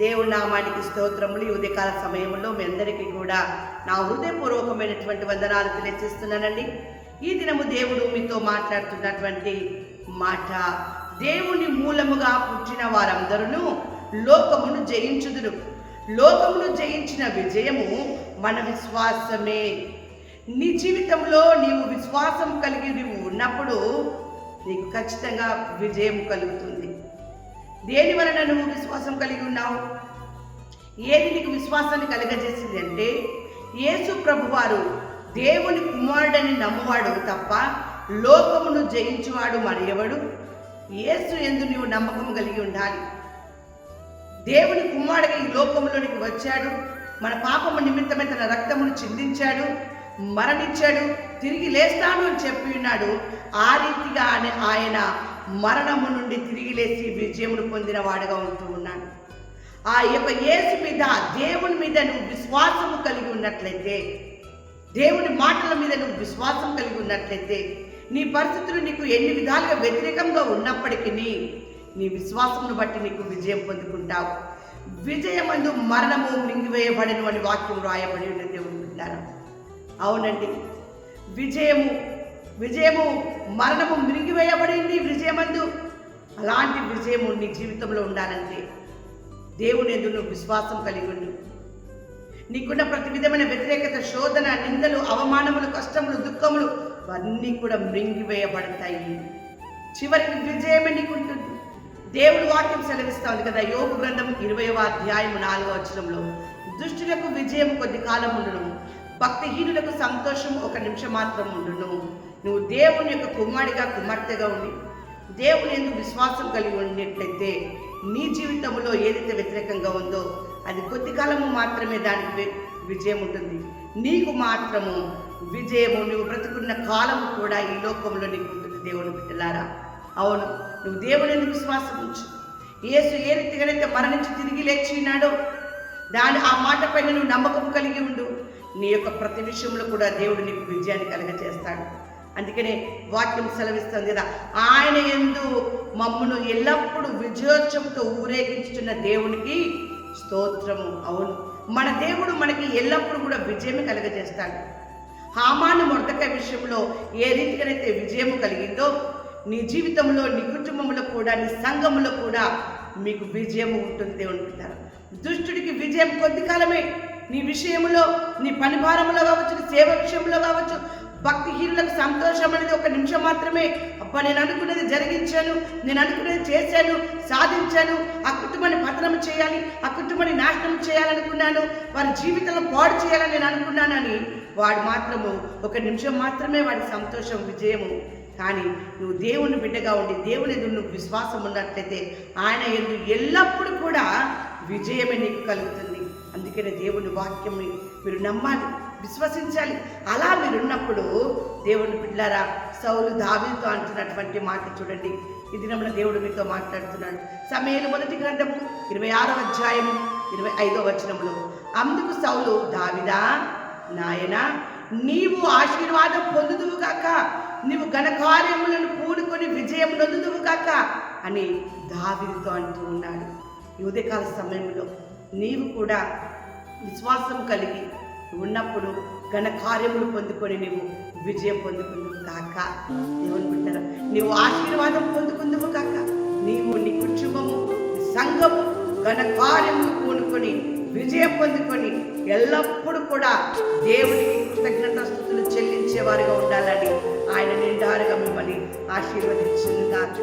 దేవుడి నామానికి స్తోత్రములు. ఈ ఉదయకాల సమయంలో మీ అందరికీ కూడా నా హృదయపూర్వకమైనటువంటి వందనాలు తెలియజేస్తున్నానండి. ఈ దినము దేవుడు మీతో మాట్లాడుతున్నటువంటి మాట దేవుని మూలముగా పుట్టిన వారందరూ లోకమును జయించుదురు. లోకమును జయించిన విజయము మన విశ్వాసమే. నీ జీవితంలో నీవు విశ్వాసం కలిగి నువ్వు ఉన్నప్పుడు నీకు ఖచ్చితంగా విజయం కలుగుతుంది. దేని వలన నువ్వు విశ్వాసం కలిగి ఉన్నావు? ఏది నీకు విశ్వాసాన్ని కలగజేసింది అంటే యేసు ప్రభువారు దేవుని కుమారుడని నమ్మువాడు తప్ప లోకమును జయించువాడు మరి ఎవడు? యేసు ఎందు నీవు నమ్మకం కలిగి ఉండాలి. దేవుని కుమారుడిగా ఈ లోకంలోనికి వచ్చాడు. మన పాపము నిమిత్తమే తన రక్తమును చిందించాడు మరణించాడు తిరిగి లేస్తాను అని చెప్పి ఉన్నాడు. ఆ రీతిగా ఆయన- ఆయన మరణము నుండి తిరిగి లేచి విజయమును పొందిన వాడుగా ఉంటూ ఉన్నాడు. ఆ యొక్క యేసు మీద దేవుని మీద నువ్వు విశ్వాసము కలిగి ఉన్నట్లయితే దేవుని మాటల మీద నువ్వు విశ్వాసం కలిగి ఉన్నట్లయితే నీ పరిస్థితులు నీకు ఎన్ని విధాలుగా వ్యతిరేకంగా ఉన్నప్పటికీ నీ విశ్వాసమును బట్టి నీకు విజయం పొందుకుంటావు. విజయమందు మరణము మింగివేయబడను అని వాక్యం రాయబడి ఉన్న దేవుని అవునండి. విజయము విజయము మరణము మింగివేయబడింది విజయమందు. అలాంటి విజయము నీ జీవితంలో ఉండాలంటే దేవుని ఎదురు విశ్వాసం కలిగి ఉండు. నీకున్న ప్రతి విధమైన వ్యతిరేకత శోధన నిందలు అవమానములు కష్టములు దుఃఖములు అవన్నీ కూడా మృంగివేయబడతాయి చివరికి విజయమే నీకుంటుంది. దేవుడు వాక్యం సెలవిస్తాఉంది కదా యోగ గ్రంథం ఇరవైవ అధ్యాయం నాలుగో వచనంలో. దుష్టులకు విజయం కొద్ది కాలం ఉండడం భక్తిహీనులకు సంతోషం ఒక నిమిషం మాత్రం ఉండును. నువ్వు దేవుని యొక్క కుమారుడిగా కుమార్తెగా ఉండి దేవుని ఎందుకు విశ్వాసం కలిగి ఉన్నట్లయితే నీ జీవితంలో ఏదైతే వ్యతిరేకంగా ఉందో అది కొద్ది కాలము మాత్రమే దానికి విజయం ఉంటుంది. నీకు మాత్రము విజయము నువ్వు బ్రతుకున్న కాలము కూడా ఈ లోకంలో నీకు ఉంటుంది దేవుని బిడ్డలారా. అవును నువ్వు దేవుని ఎందుకు విశ్వాసం ఉంచు. యేసు ఏ రీతిగానైతే మరణించి తిరిగి లేచినాడో దాని ఆ మాట పైన నువ్వు నమ్మకం కలిగి ఉండు. నీ యొక్క ప్రతి విషయంలో కూడా దేవుడు నీకు విజయాన్ని కలగజేస్తాడు. అందుకనే వాక్యం సెలవిస్తుంది కదా ఆయన ఎందు మమ్మను ఎల్లప్పుడూ విజయోత్సవంతో ఊరేగించుతున్న దేవునికి స్తోత్రము. అవును మన దేవుడు మనకి ఎల్లప్పుడూ కూడా విజయం కలగజేస్తాడు. హామాను మొడతకాయ విషయంలో ఏ రీతిగానైతే విజయము కలిగిందో నీ జీవితంలో నీ కుటుంబంలో కూడా నీ సంఘంలో కూడా మీకు విజయము ఉంటుంది దేవుడు దుష్టుడికి విజయం కొద్ది కాలమే. నీ విషయంలో నీ పనిభారంలో కావచ్చు నీ సేవ విషయంలో కావచ్చు భక్తిహీనులకు సంతోషం అనేది ఒక నిమిషం మాత్రమే. అబ్బా నేను అనుకునేది జరిగించాను నేను అనుకునేది చేశాను సాధించాను ఆ కుటుంబాన్ని పతనం చేయాలి ఆ కుటుంబాన్ని నాశనం చేయాలనుకున్నాను వారి జీవితంలో పాడు చేయాలని నేను అనుకున్నానని వాడు మాత్రము ఒక నిమిషం మాత్రమే వాడి సంతోషం విజయము. కానీ నువ్వు దేవుని బిడ్డగా ఉండి దేవుని ఎదురు నువ్వు విశ్వాసం ఉన్నట్లయితే ఆయన ఎదురు ఎల్లప్పుడూ కూడా విజయమే నీకు కలుగుతుంది. అందుకనే దేవుని వాక్యం మీరు నమ్మాలి విశ్వసించాలి. అలా మీరున్నప్పుడు దేవుని బిడ్డారా సౌలు దావితో అంటున్నటువంటి మాట చూడండి. ఈ దినమున దేవుడు మీతో మాట్లాడుతున్నాడు. సమయంలో మొదటి గ్రంథము ఇరవై ఆరో అధ్యాయము ఇరవై ఐదో వచనంలో అందుకు సౌలు దావిదా నాయనా నీవు ఆశీర్వాదం పొందుదువు కాక నీవు ఘనకార్యములను పూనుకొని విజయం నొందుదువు కాక అని దావిదితో అంటూ ఉన్నాడు. ఈ సమయంలో నీవు కూడా విశ్వాసం కలిగి ఉన్నప్పుడు ఘన కార్యములు పొందుకొని నీవు విజయం పొందుకుందువు కాక. దేవుని బిడ్డరా నీవు ఆశీర్వాదం పొందుకుందువు కాక. నీవు నీ కుటుంబము సంఘము ఘన కార్యములు పూనుకొని విజయం పొందుకొని ఎల్లప్పుడూ కూడా దేవునికి కృతజ్ఞత స్థుతులు చెల్లించేవారుగా ఉండాలని ఆయన నిండారుగా మిమ్మల్ని ఆశీర్వదించింది కాక.